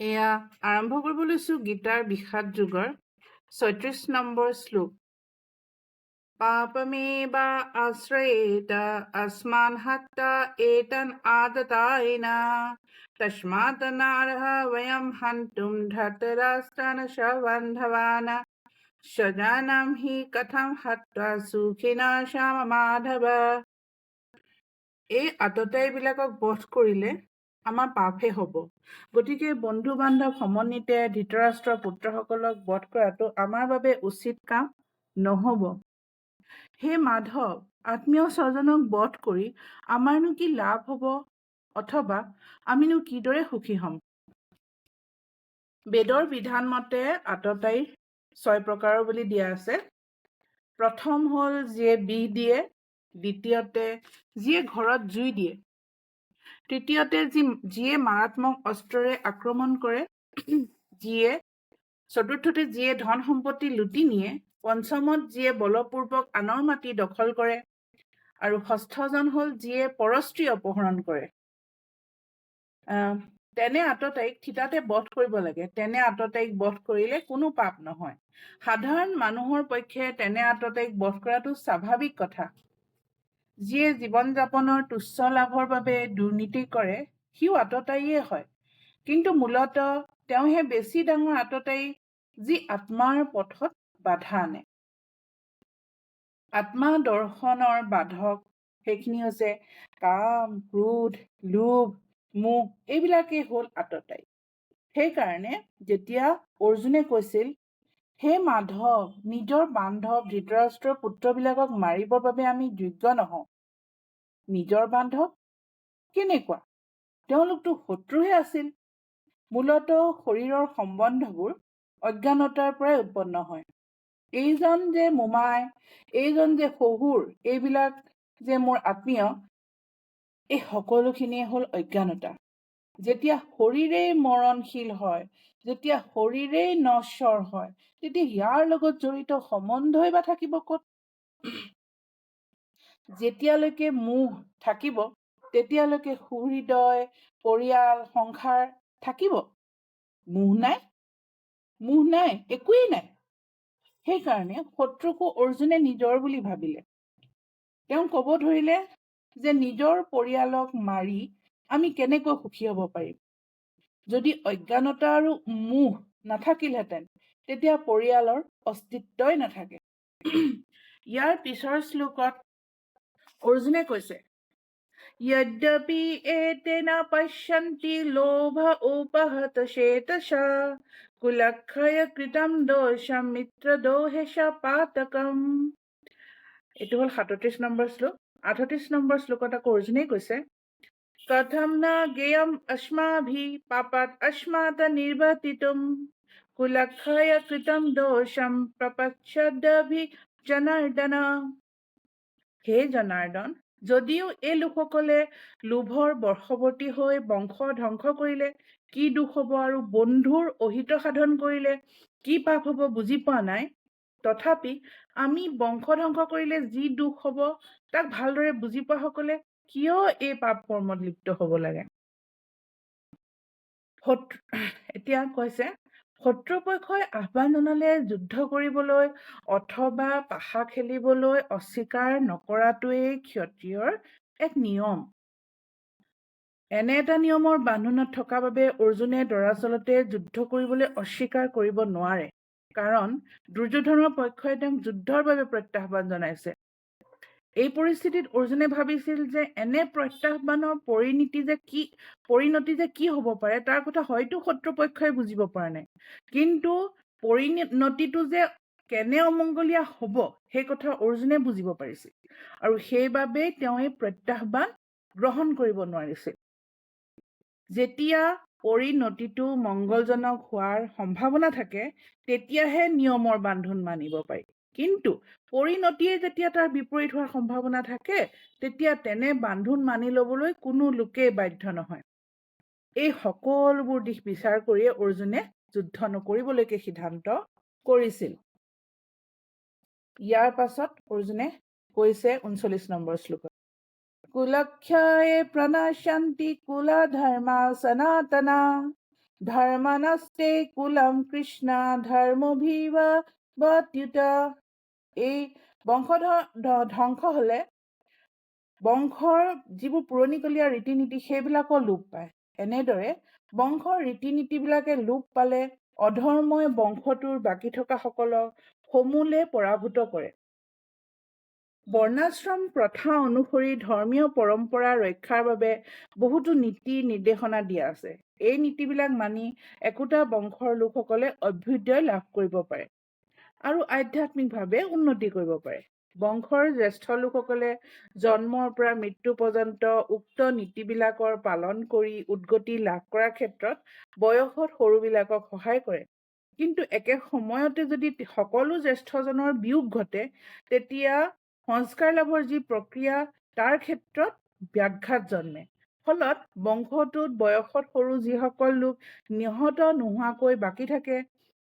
এয়া আৰম্ভ কৰিব লৈছোঁ গীতাৰ বিষাদ যুগৰ ছয়ত্ৰিশ নম্বৰ শ্লোক পাপমেবা আশ্ৰয়েত अस्मान् हत्ता एतन् आदतायेन तस्मात् नार्ह वयं हन्तुं धृतराष्ट्रान् सबान्धवान् स्वजानां हि कथं हत्वा সুখিনা শ্যাম মাধৱ এই আততায়ীবিলাকক বধ কৰিলে আমাৰ পাপহে হ'ব গতিকে বন্ধু বান্ধৱ সমন্বিতে ধৃতৰাষ্ট্ৰৰ পুত্ৰসকলক বধ কৰাটো আমাৰ বাবে উচিত কাম নহ'ব। হে মাধৱ আত্মীয় স্বজনক বধ কৰি আমাৰনো কি লাভ হ'ব? অথবা আমিনো কিদৰে সুখী হ'ম? বেদৰ বিধান মতে আততায়ী ছয় প্ৰকাৰৰ বুলি দিয়া আছে। প্ৰথম হ'ল যিয়ে বিষ দিয়ে দ্বিতীয়তে যিয়ে ঘৰত জুই দিয়ে। তৃতীয়তে যি যিয়ে মাৰাত্মক অস্ত্ৰৰে আক্ৰমণ কৰে যিয়ে চতুৰ্থতে যিয়ে ধন সম্পত্তি লুটি নিয়ে পঞ্চমত যিয়ে বলপূৰ্বক আনৰ মাটি দখল কৰে আৰু ষষ্ঠজন হ'ল যিয়ে পৰস্ত্ৰী অপহৰণ কৰে। তেনে আততায়ীক থিতাতে বধ কৰিব লাগে তেনে আততায়ীক বধ কৰিলে কোনো পাপ নহয়। সাধাৰণ মানুহৰ পক্ষে তেনে আততায়ীক বধ কৰাটো স্বাভাৱিক কথা। যিয়ে জীৱন যাপনৰ তুচ্ছ লাভৰ বাবে দুৰ্নীতি কৰে সিও আততায়ীয়ে হয়। কিন্তু মূলত তেওঁহে বেছি ডাঙৰ আততায়ী যি আত্মাৰ পথত বাধা আনে। আত্মা দৰ্শনৰ বাধক সেইখিনি হৈছে কাম ক্ৰোধ লোভ মুখ এইবিলাকেই হ'ল আততায়ী। সেইকাৰণে যেতিয়া অৰ্জুনে কৈছিল হে মাধৱ নিজৰ বান্ধৱ ধৃতৰাষ্ট্ৰৰ পুত্ৰবিলাকক মাৰিবৰ বাবে আমি যোগ্য নহওঁ। নিজৰ বান্ধৱ? কেনেকুৱা? তেওঁলোকতো শত্ৰুহে আছিল। মূলত শৰীৰৰ সম্বন্ধবোৰ অজ্ঞানতাৰ পৰাই উৎপন্ন হয়। এইজন যে মোমাই এইজন যে শহুৰ এইবিলাক যে মোৰ আত্মীয় এই সকলোখিনিয়ে হ'ল অজ্ঞানতা। যেতিয়া শৰীৰেই মৰণশীল হয় যেতিয়া শৰীৰেই নশ্বৰ হয় তেতিয়া ইয়াৰ লগত জড়িত সম্বন্ধই বা থাকিব ক'ত? যেতিয়ালৈকে মোহ থাকিব তেতিয়ালৈকে সুহৃদয় পৰিয়াল সংসাৰ থাকিব। মোহ নাই? মোহ নাই একোৱেই নাই। সেইকাৰণে শত্ৰুকো অৰ্জুনে নিজৰ বুলি ভাবিলে। তেওঁ ক'ব ধৰিলে যে নিজৰ পৰিয়ালক মাৰি আমি কেনেকৈ সুখী হ'ব পাৰিম? যদি অজ্ঞানতা আৰু মোহ নাথাকিলহেঁতেন তেতিয়া পৰিয়ালৰ অস্তিত্বই নাথাকে ইয়াৰ পিছৰ শ্লোকত অৰ্জুনে কৈছে यद्यपि एतेन पश्यन्ति लोभ उपहत शेतशा কুলক্ষয় কৃতম দোষম মিত্ৰ দোহেশ পাতকম এইটো হ'ল সাতত্ৰিশ নম্বৰ শ্লোক আঠত্ৰিশ নম্বৰ শ্লোকত আকৌ অৰ্জুনেই কৈছে कथम न गेयम अस्माभि पापात् अस्मात् निर्वर्तितुम् कुलक्षय कृतम् दोषम् प्रपच्छदभि जनार्दन। हे जनार्दन যদিও এই লোকসকলে লোভৰ বৰ্ষৱৰ্তী হৈ বংশ ধ্বংস কৰিলে কি দুখ হ'ব আৰু বন্ধুৰ অহিত সাধন কৰিলে কি পাপ হ'ব বুজি পোৱা নাই? তথাপি আমি বংশ ধ্বংস কৰিলে যি দুখ হ'ব তাক ভালদৰে বুজি পোৱাসকলে কিয় এই পাপ কৰ্মত লিপ্ত হ'ব লাগে? এতিয়া কৈছে শত্ৰুপক্ষই আহ্বান জনালে যুদ্ধ কৰিবলৈ অথবা পাশা খেলিবলৈ অস্বীকাৰ নকৰাটোৱেই ক্ষত্ৰিয়ৰ এক নিয়ম। এনে এটা নিয়মৰ বান্ধোনত থকা বাবে অৰ্জুনে দৰাচলতে যুদ্ধ কৰিবলৈ অস্বীকাৰ কৰিব নোৱাৰে কাৰণ দুৰ্যোধনৰ পক্ষই তেওঁক যুদ্ধৰ বাবে প্ৰত্যাহ্বান জনাইছে। এই পৰিস্থিতিত অৰ্জুনে ভাবিছিল যে এনে প্ৰত্যাহ্বানৰ পৰিণতি যে কি পৰিণতি যে কি হ'ব পাৰে তাৰ কথা হয়তো শত্ৰুপক্ষই বুজিব পৰা নাই। কিন্তু পৰিণতিটো যে কেনে অমংগলীয়া হ'ব সেই কথা অৰ্জুনে বুজিব পাৰিছিল। আৰু সেইবাবেই তেওঁ এই প্ৰত্যাহ্বান গ্ৰহণ কৰিব নোৱাৰিছিল। যেতিয়া পৰিণতিটো মংগলজনক হোৱাৰ সম্ভাৱনা থাকে তেতিয়াহে নিয়মৰ বান্ধোন মানিব পাৰি। কিন্তু পৰিণতিয়ে যেতিয়া তাৰ বিপৰীত হোৱাৰ সম্ভাৱনা থাকে তেতিয়া তেনে বান্ধোন মানি ল'বলৈ কোনো লোকেই বাধ্য নহয়। এই সকলোবোৰ দিশ বিচাৰ কৰিয়ে অৰ্জুনে যুদ্ধ নকৰিবলৈকে সিদ্ধান্ত কৰিছিল। ইয়াৰ পাছত অৰ্জুনে কৈছে ঊনচল্লিছ নম্বৰ শ্লোকত কুলক্ষয়ে প্ৰণাশান্তি কুলা ধৰ্মা সনাতনা ধৰ্মানস্তে কুলম কৃষ্ণ ধৰ্মভিৱা বত্যুত এই ধ্ব- ধ্বংস হলে বংশৰ যিবোৰ পুৰণিকলীয়া ৰীতি নীতি সেইবিলাকো লোপ পায়। এনেদৰে বংশৰ ৰীতি নীতিবিলাকে লোপ পালে অধৰ্মই বংশটোৰ বাকী থকা সকলক সমূলে পৰাভূত কৰে। বৰ্ণাশ্ৰম প্ৰথা অনুসৰি ধৰ্মীয় পৰম্পৰা ৰক্ষাৰ বাবে বহুতো নীতি নিৰ্দেশনা দিয়া আছে। এই নীতিবিলাক মানি একোটা বংশৰ লোকসকলে অভ্যুদয় লাভ কৰিব পাৰে। আৰু আধ্যাত্মিকভাৱে উন্নতি কৰিব পাৰে। বংশৰ জ্যেষ্ঠ লোকসকলে জন্মৰ পৰা মৃত্যু পৰ্যন্ত উক্ত নীতিবিলাকৰ পালন কৰি উদগতি লাভ কৰাৰ ক্ষেত্ৰত বয়সত সৰুবিলাকক সহায় কৰে। কিন্তু একে সময়তে যদি সকলো জ্যেষ্ঠজনৰ বিয়োগ ঘটে তেতিয়া সংস্কাৰ লাভৰ যি প্ৰক্ৰিয়া তাৰ ক্ষেত্ৰত ব্যাঘাত জন্মে। ফলত বংশটোত বয়সত সৰু যিসকল লোক নিহত নোহোৱাকৈ বাকী থাকে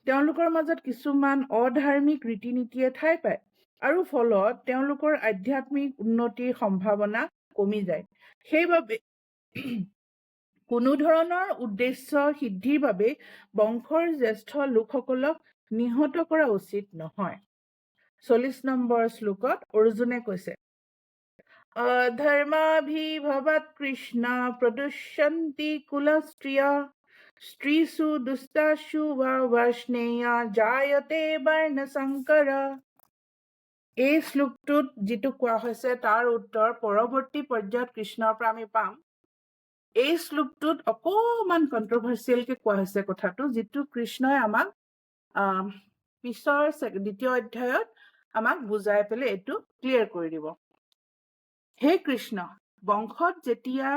তেওঁলোকৰ মাজত কিছুমান অধাৰ্মিক ৰীতি নীতিয়ে ঠাই পায় আৰু ফলত তেওঁলোকৰ আধ্যাত্মিক উন্নতিৰ সম্ভাৱনা কমি যায়। সেইবাবে কোনো ধৰণৰ উদ্দেশ্য সিদ্ধিৰ বাবে বংশৰ জ্যেষ্ঠ লোকসকলক নিহত কৰা উচিত নহয়। চল্লিশ নম্বৰ শ্লোকত অৰ্জুনে কৈছে অধৰ্মাভিভৱত কৃষ্ণ প্ৰদুষ্যন্তি কুলস্ত্ৰিয় দুষ্টাসু বা বৈষ্ণেয়া জায়তে বৰ্ণ সংকৰ এই শ্লোকটোত যিটো কোৱা হৈছে তাৰ উত্তৰ পৰৱৰ্তী পৰ্যায়ত কৃষ্ণৰ পৰা আমি পাম। এই শ্লোকটোত অকমান কন্ট্ৰভাৰ্চিয়েলকে কোৱা হৈছে কথাটো যিটো কৃষ্ণই আমাক পিছৰ দ্বিতীয় অধ্যায়ত আমাক বুজাই পেলাই এইটো ক্লিয়াৰ কৰি দিব। হে কৃষ্ণ বংশত যেতিয়া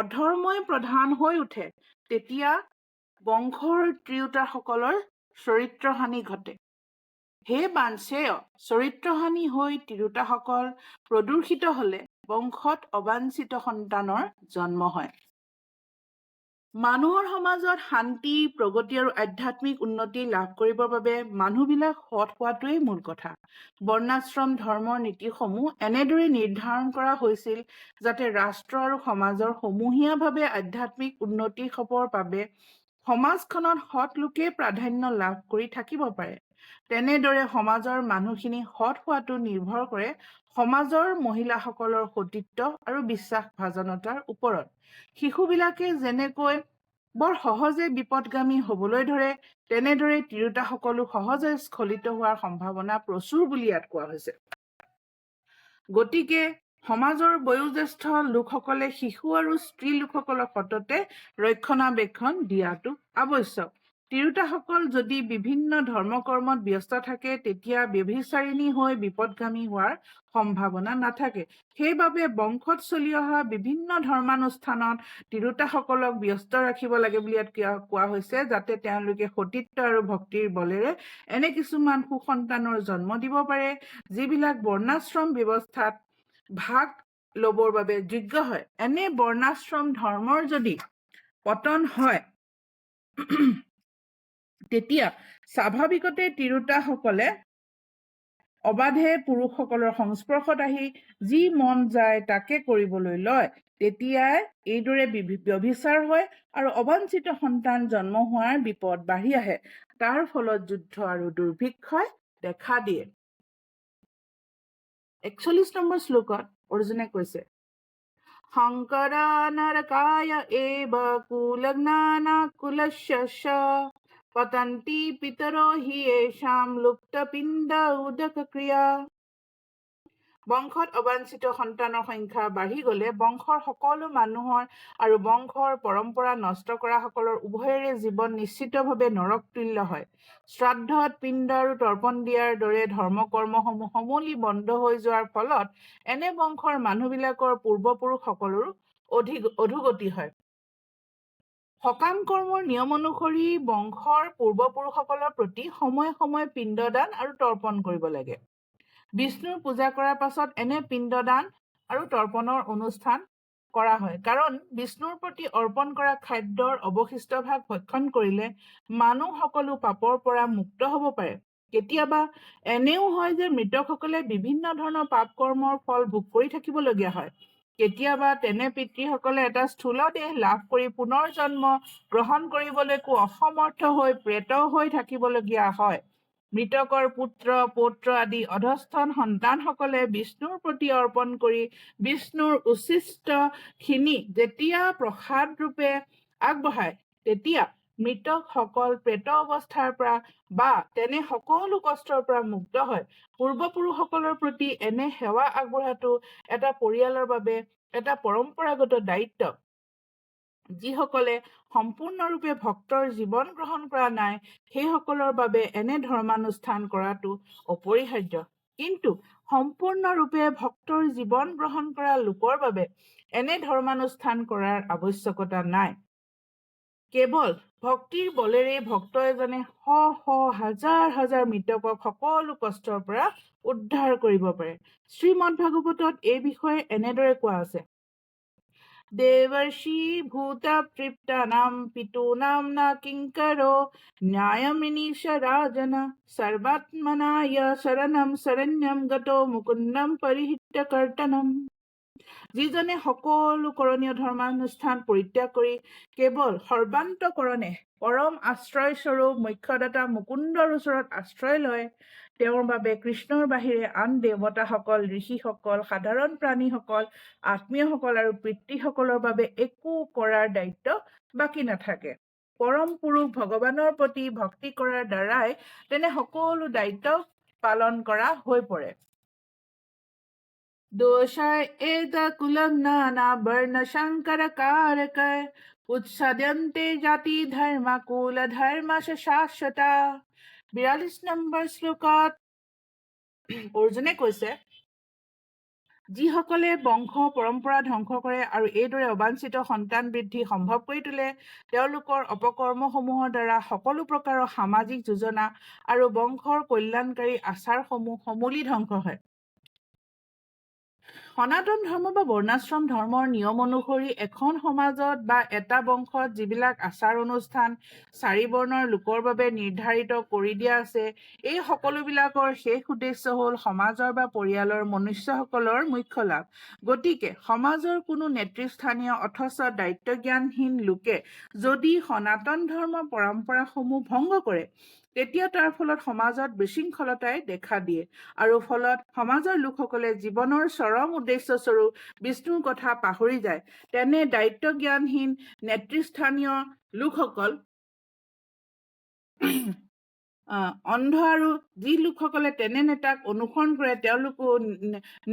অধৰ্মই প্ৰধান হৈ উঠে তেতিয়া বংশৰ তিৰোতাসকলৰ চৰিত্ৰহানি ঘটে। হে বাঞ্চেয় চৰিত্ৰহানি হৈ তিৰোতাসকল প্ৰদূষিত হলে বংশত অবাঞ্ছিত সন্তানৰ জন্ম হয়। মানুহৰ সমাজত শান্তি প্ৰগতি আৰু আধ্যাত্মিক উন্নতি লাভ কৰিবৰ বাবে মানুহবিলাক সৎ হোৱাটোৱেই মূল কথা। বৰ্ণাশ্ৰম ধৰ্মৰ নীতিসমূহ এনেদৰে নিৰ্ধাৰণ কৰা হৈছিল যাতে ৰাষ্ট্ৰ আৰু সমাজৰ সমূহীয়াভাৱে আধ্যাত্মিক উন্নতি হ'বৰ বাবে সমাজখনত সৎ লোকে প্ৰাধান্য লাভ কৰি থাকিব পাৰে। তেনেদৰে সমাজৰ মানুহখিনি সৎ হোৱাটো নিৰ্ভৰ কৰে সমাজৰ মহিলাসকলৰ সতীত্ব আৰু বিশ্বাসভাজনতাৰ ওপৰত। শিশুবিলাকে যেনেকৈ বৰ সহজে বিপদগামী হবলৈ ধৰে তেনেদৰে তিৰোতাসকলো সহজে স্খলিত হোৱাৰ সম্ভাৱনা প্ৰচুৰ বুলি ইয়াত কোৱা হৈছে। গতিকে সমাজৰ বয়োজ্যেষ্ঠ লোকসকলে শিশু আৰু স্ত্ৰী লোকসকলক সততে ৰক্ষণাবেক্ষণ দিয়াটো আৱশ্যক। তিৰোতাসকল যদি বিভিন্ন ধৰ্মকৰ্মত ব্যস্ত থাকে তেতিয়া ব্যভিচাৰিণী হৈ বিপদগামী হোৱাৰ সম্ভাৱনা নাথাকে। সেইবাবে বংশত চলি অহা বিভিন্ন ধৰ্মানুষ্ঠানত তিৰোতাসকলক ব্যস্ত ৰাখিব লাগে বুলি ইয়াত কোৱা হৈছে যাতে তেওঁলোকে সতীত্ব আৰু ভক্তিৰ বলেৰে এনে কিছুমান সুসন্তানৰ জন্ম দিব পাৰে যিবিলাক বৰ্ণাশ্ৰম ব্যৱস্থাত ভাগ ল'বৰ বাবে যোগ্য হয়। এনে বৰ্ণাশ্ৰম ধৰ্মৰ যদি পতন হয় তেতিয়া স্বাভাৱিকতে তিৰোতাসকলে অবাধে পুৰুষসকলৰ সংস্পৰ্শত আহি যি মন যায় তাকে কৰিবলৈ লয়। তেতিয়াই এইদৰে ব্যভিচাৰ হয় আৰু অবাঞ্ছিত সন্তান জন্ম হোৱাৰ বিপদ বাঢ়ি আহে। তাৰ ফলত যুদ্ধ আৰু দুৰ্ভিক্ষই দেখা দিয়ে। একচল্লিশ নম্বৰ শ্লোকত অৰ্জুনে কৈছে, শংকৰা নৰকায় এব কুলজ্ঞানা কুলশ পতন্তি পিতৰ হি এষাম লুপ্তপিণ্ড উদক ক্ৰিয়া বংশত অবাঞ্ছিত সন্তানৰ সংখ্যা বাঢ়ি গলে বংশৰ সকলো মানুহৰ আৰু বংশৰ পৰম্পৰা নষ্ট কৰাসকলৰ উভয়ৰে জীৱন নিশ্চিতভাৱে নৰক তুল্য হয়। শ্ৰাদ্ধত পিণ্ড আৰু তৰ্পণ দিয়াৰ দৰে ধৰ্মকৰ্মসমূহ সমূলি বন্ধ হৈ যোৱাৰ ফলত এনে বংশৰ মানুহবিলাকৰ পূৰ্বপুৰুষসকলৰো অধিক অধোগতি হয়। সকাম কৰ্মৰ নিয়ম অনুসৰি বংশৰ পূৰ্বপুৰুষসকলৰ প্ৰতি সময়ে সময়ে পিণ্ডদান আৰু তৰ্পণ কৰিব লাগে। বিষ্ণুৰ পূজা কৰাৰ পাছত এনে পিণ্ডদান আৰু তৰ্পণৰ অনুষ্ঠান কৰা হয়। কাৰণ বিষ্ণুৰ প্ৰতি অৰ্পণ কৰা খাদ্যৰ অৱশিষ্ট ভাগ ভক্ষণ কৰিলে মানুহ সকলো পাপৰ পৰা মুক্ত হ'ব পাৰে। কেতিয়াবা এনেও হয় যে মৃতকসকলে বিভিন্ন ধৰণৰ পাপ কৰ্মৰ ফল ভোগ কৰি থাকিবলগীয়া হয়। কেতিয়াবা তেনে পিতৃসকলে এটা স্থূল দেহ লাভ কৰি পুনৰ জন্ম গ্ৰহণ কৰিবলৈকো অসমৰ্থ হৈ প্ৰেত হৈ থাকিবলগীয়া হয়। মৃতকৰ পুত্ৰ পৌত্ৰ আদি অধস্থন সন্তানসকলে বিষ্ণুৰ প্ৰতি অৰ্পণ কৰি বিষ্ণুৰ উচ্ছিষ্টখিনি যেতিয়া প্ৰসাদ ৰূপে আগবঢ়ায় তেতিয়া মৃতকসকল প্ৰেত অৱস্থাৰ পৰা বা তেনে সকলো কষ্টৰ পৰা মুক্ত হয়। পূৰ্বপুৰুষসকলৰ প্ৰতি এনে সেৱা আগবঢ়াটো এটা পৰিয়ালৰ বাবে এটা পৰম্পৰাগত দায়িত্ব। যিসকলে সম্পূৰ্ণৰূপে ভক্তৰ জীৱন গ্ৰহণ কৰা নাই সেইসকলৰ বাবে এনে ধৰ্মানুষ্ঠান কৰাটো অপৰিহাৰ্য। কিন্তু সম্পূৰ্ণৰূপে ভক্তৰ জীৱন গ্ৰহণ কৰা লোকৰ বাবে এনে ধৰ্মানুষ্ঠান কৰাৰ আৱশ্যকতা নাই। কেৱল ভক্তিৰ বলেৰে ভক্ত এজনে শ শ হাজাৰ হাজাৰ মৃতকক সকলো কষ্টৰ পৰা উদ্ধাৰ কৰিব পাৰে। শ্ৰীমদ ভাগৱতত এই বিষয়ে এনেদৰে কোৱা আছে। ৰাজন সৰ্বাত্মনায় শৰণম শৰণ্যম গত মুকুন্দম পৰিহিত কৰ্তনম যিজনে সকলো কৰণীয় ধৰ্মানুষ্ঠান পৰিত্যাগ কৰি কেৱল সৰ্বান্তকৰণে পৰম আশ্ৰয়স্বৰূপ মুখ্যদাতা মুকুন্দৰ ওচৰত আশ্ৰয় লয় তেওঁৰ বাবে কৃষ্ণৰ বাহিৰে আন দেৱতাসকল ঋষিসকল সাধাৰণ প্ৰাণীসকল আত্মীয়সকল আৰু পিতৃসকলৰ বাবে একো কৰাৰ দায়িত্ব বাকী নাথাকে পৰম পুৰুষ ভগৱানৰ প্ৰতি ভক্তি কৰাৰ দ্বাৰাই তেনে সকলো দায়িত্ব পালন কৰা হৈ পৰে दोषाय एतकुलग्नाना वर्णशङ्करकारकय উৎসাদন্তে জাতি ধৰ্ম কুল বিয়াল্লিছ নম্বৰ শ্লোকত অৰ্জুনে কৈছে যিসকলে বংশ পৰম্পৰা ধ্বংস কৰে আৰু এইদৰে অবাঞ্ছিত সন্তান বৃদ্ধি সম্ভৱ কৰি তোলে তেওঁলোকৰ অপকৰ্মসমূহৰ দ্বাৰা সকলো প্ৰকাৰৰ সামাজিক যোজনা আৰু বংশৰ কল্যাণকাৰী আচাৰসমূহ সমূলি ধ্বংস হয়। সনাতন ধৰ্ম বা বৰ্ণাশ্ৰম ধৰ্মৰ নিয়ম অনুসৰি এখন সমাজত বা এটা বংশত যিবিলাক আচাৰ অনুষ্ঠান চাৰি বৰ্ণৰ লোকৰ বাবে নিৰ্ধাৰিত কৰি দিয়া আছে এই সকলোবিলাকৰ শেষ উদ্দেশ্য হ'ল সমাজৰ বা পৰিয়ালৰ মনুষ্যসকলৰ মুখ্য লাভ। গতিকে সমাজৰ কোনো নেতৃস্থানীয় অথচ দায়িত্বজ্ঞানহীন লোকে যদি সনাতন ধৰ্ম পৰম্পৰাসমূহ ভংগ কৰে তেতিয়া তাৰ ফলত সমাজত বিশৃংখলতাই দেখা দিয়ে। আৰু ফলত সমাজৰ লোকসকলে জীৱনৰ চৰম উদ্দেশ্যস্বৰূপ বিষ্ণুৰ কথা পাহৰি যায়। তেনে দায়িত্বজ্ঞানহীন নেতৃস্থানীয় লোকসকল অন্ধ আৰু যি লোকসকলে তেনে নেতাক অনুসৰণ কৰে তেওঁলোকো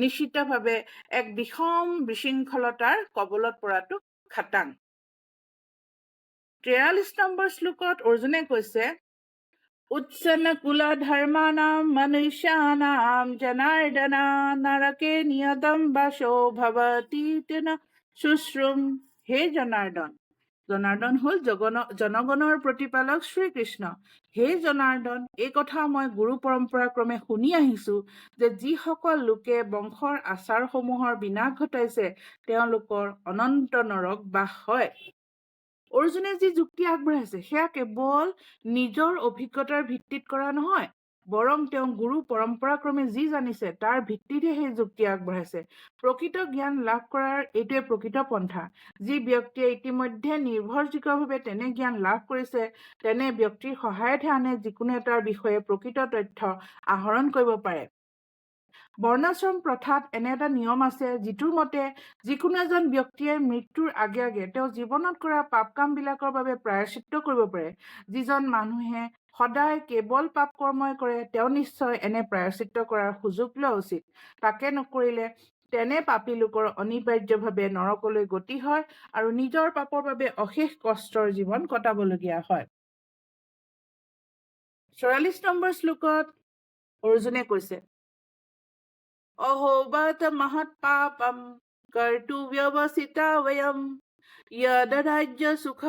নিশ্চিতভাৱে এক বিষম বিশৃংখলতাৰ কবলত পৰাটো খাটাং। ত্ৰিয়াল্লিছ নম্বৰ শ্লোকত অৰ্জুনে কৈছে উৎসন্ন কুল ধৰ্মানাম মনুষ্যানাম জনাৰ্দনা নৰকে নিয়তম বাসো ভৱতি শুশ্ৰুম হে জনাৰ্দন জনাৰ্দন হ'ল জগন জনগণৰ প্ৰতিপালক শ্ৰীকৃষ্ণ। হে জনাৰ্দন এই কথা মই গুৰু পৰম্পৰাক্ৰমে শুনি আহিছো যে যিসকল লোকে বংশৰ আচাৰসমূহৰ বিনাশ ঘটাইছে তেওঁলোকৰ অনন্ত নৰক বাস হয়। অৰ্জুনে যি যুক্তি আগবঢ়াইছে সেয়া কেৱল নিজৰ অভিজ্ঞতাৰ ভিত্তিত কৰা নহয় বৰং তেওঁ গুৰু পৰম্পৰাক্ৰমে যি জানিছে তাৰ ভিত্তিতহে সেই যুক্তি আগবঢ়াইছে। প্ৰকৃত জ্ঞান লাভ কৰাৰ এইটোৱে প্ৰকৃত পন্থা। যি ব্যক্তিয়ে ইতিমধ্যে নিৰ্ভৰযোগ্যভাৱে তেনে জ্ঞান লাভ কৰিছে তেনে ব্যক্তিৰ সহায়তহে আনে যিকোনো এটাৰ বিষয়ে প্ৰকৃত তথ্য আহৰণ কৰিব পাৰে। বৰ্ণাশ্ৰম প্ৰথাত এনে এটা নিয়ম আছে যিটোৰ মতে যিকোনো এজন ব্যক্তিয়ে মৃত্যুৰ আগে আগে তেওঁ জীৱনত কৰা পাপ কামবিলাকৰ বাবে প্ৰায়চিত্ৰ কৰিব পাৰে। যিজন মানুহে সদায় কেৱল পাপ কৰ্মই কৰে তেওঁ নিশ্চয় এনে প্ৰায়চিত্ৰ কৰাৰ সুযোগ লোৱা উচিত। তাকে নকৰিলে তেনে পাপী লোকৰ অনিবাৰ্যভাৱে নৰকলৈ গতি হয় আৰু নিজৰ পাপৰ বাবে অশেষ কষ্টৰ জীৱন কটাবলগীয়া হয়। চৌৰাল্লিছ নম্বৰ শ্লোকত অৰ্জুনে কৈছে अहोबत महत् पापम कर्तु व्यवसिता वयम यदराज्य सुख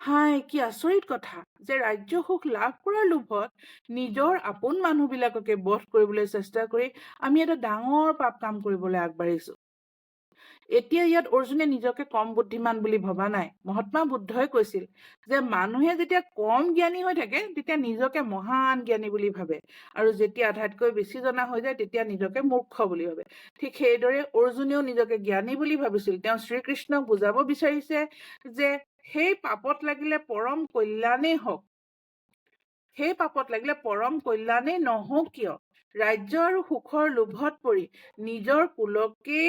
হাই কি আচৰিত কথা যে ৰাজ্য সুখ লাভ কৰাৰ লোভত নিজৰ আপোন মানুহবিলাককে বধ কৰিবলৈ চেষ্টা কৰি আমি এটা ডাঙৰ পাপ কাম কৰিবলৈ আগবাঢ়িছো। এতিয়া ইয়াত অৰ্জুনে নিজকে কম বুদ্ধিমান বুলি ভবা নাই। মহাত্মা বুদ্ধই কৈছিল যে মানুহে যেতিয়া কম জ্ঞানী হৈ থাকে তেতিয়া নিজকে মহান জ্ঞানী বুলি ভাবে আৰু যেতিয়া আধাতকৈ বেছি জনা হৈ যায় তেতিয়া নিজকে মূৰ্খ বুলি ভাবে। ঠিক সেইদৰে অৰ্জুনেও নিজকে জ্ঞানী বুলি ভাবিছিল। তেওঁ শ্ৰীকৃষ্ণক বুজাব বিচাৰিছে যে সেই পাপত লাগিলে পৰম কল্যাণেই হওক। সেই পাপত লাগিলে পৰম কল্যাণেই নহওক কিয়? ৰাজ্য আৰু সুখৰ লোভত পৰি নিজৰ কুলকে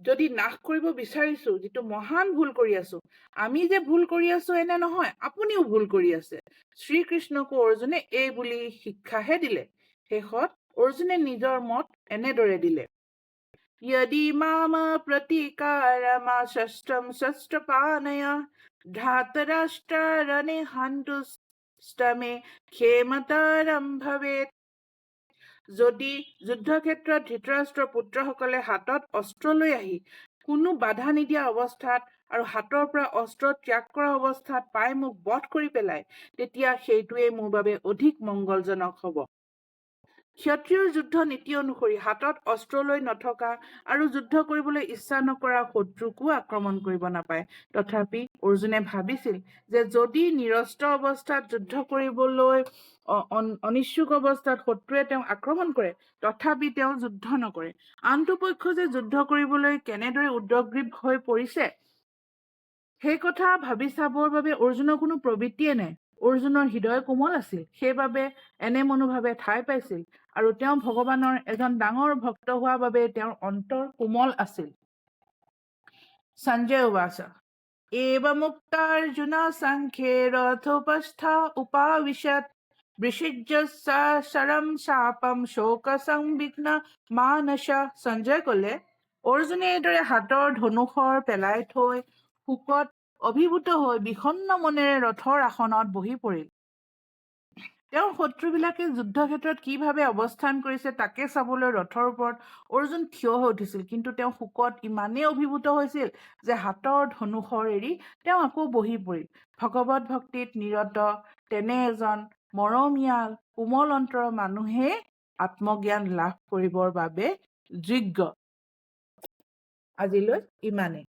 যদি নাশ কৰিব বিচাৰিছো, যিটো মহান ভুল কৰি আছো, আমি যে ভুল কৰি আছো এনে নহয়, আপুনিও ভুল কৰি আছে। শ্ৰীকৃষ্ণকো অৰ্জুনে এই বুলি শিক্ষাহে দিলে। শেষত অৰ্জুনে নিজৰ মত এনেদৰে দিলে। যদি মাম প্ৰতিকাৰমা শস্ত্ৰম শস্ত্ৰপানয় ধাতৰাষ্ট্ৰৰণে হান্তুষ্টমে ক্ষেমতৰম ভৱেত যদি যুদ্ধক্ষেত্ৰত ধৃতৰাষ্ট্ৰৰ পুত্ৰসকলে হাতত অস্ত্ৰ লৈ আহি কোনো বাধা নিদিয়া অৱস্থাত আৰু হাতৰ পৰা অস্ত্ৰ ত্যাগ কৰা অৱস্থাত পাই মোক বধ কৰি পেলায় তেতিয়া সেইটোৱেই মোৰ বাবে অধিক মংগলজনক হ'ব। ক্ষত্ৰিয়ৰ যুদ্ধ নীতি অনুসৰি হাতত অস্ত্ৰ লৈ নথকা আৰু যুদ্ধ কৰিবলৈ ইচ্ছা নকৰা শত্ৰুকো আক্ৰমণ কৰিব নাপায়। তথাপি অৰ্জুনে ভাবিছিল যে যদি নিৰস্ত্ৰ অৱস্থাত যুদ্ধ কৰিবলৈ অনিচ্ছুক অৱস্থাত শত্ৰুৱে তেওঁক আক্ৰমণ কৰে তথাপি তেওঁ যুদ্ধ নকৰে। আনটো পক্ষ যে যুদ্ধ কৰিবলৈ কেনেদৰে উদ্গ্ৰীৱ হৈ পৰিছে সেই কথা ভাবি চাবৰ বাবে অৰ্জুনৰ কোনো প্ৰবৃত্তিয়ে নাই। অৰ্জুনৰ হৃদয় কোমল আছিল সেইবাবে এনে মনোভাৱে ঠাই পাইছিল আৰু তেওঁ ভগৱানৰ এজন ডাঙৰ ভক্ত হোৱাৰ বাবে তেওঁৰ অন্তৰ কোমল আছিল। সঞ্জয় উবাস এব মুক্ত অৰ্জুন সাংখ্যে ৰথোপস্থ উপাৱিশত বৃষিজ্য চাপম শোক সংবিঘ্ন মানস। সঞ্জয় কলে অৰ্জুনে এইদৰে হাতৰ ধনুষৰ পেলাই থৈ শোকত অভিভূত হৈ বিষন্ন মনেৰে ৰথৰ আসনত বহি পৰিল। তেওঁৰ শত্ৰুবিলাকে যুদ্ধক্ষেত্ৰত কিভাৱে অৱস্থান কৰিছে তাকে চাবলৈ ৰথৰ ওপৰত অৰ্জুন থিয় হৈ উঠিছিল। কিন্তু তেওঁ শোকত ইমানেই অভিভূত হৈছিল যে হাতৰ ধনুষৰ এৰি তেওঁ আকৌ বহি পৰিল। ভগৱত ভক্তিত নিৰত তেনে এজন মৰমীয়াল কোমল অন্তৰৰ মানুহে আত্মজ্ঞান লাভ কৰিবৰ বাবে যোগ্য। আজিলৈ ইমানেই।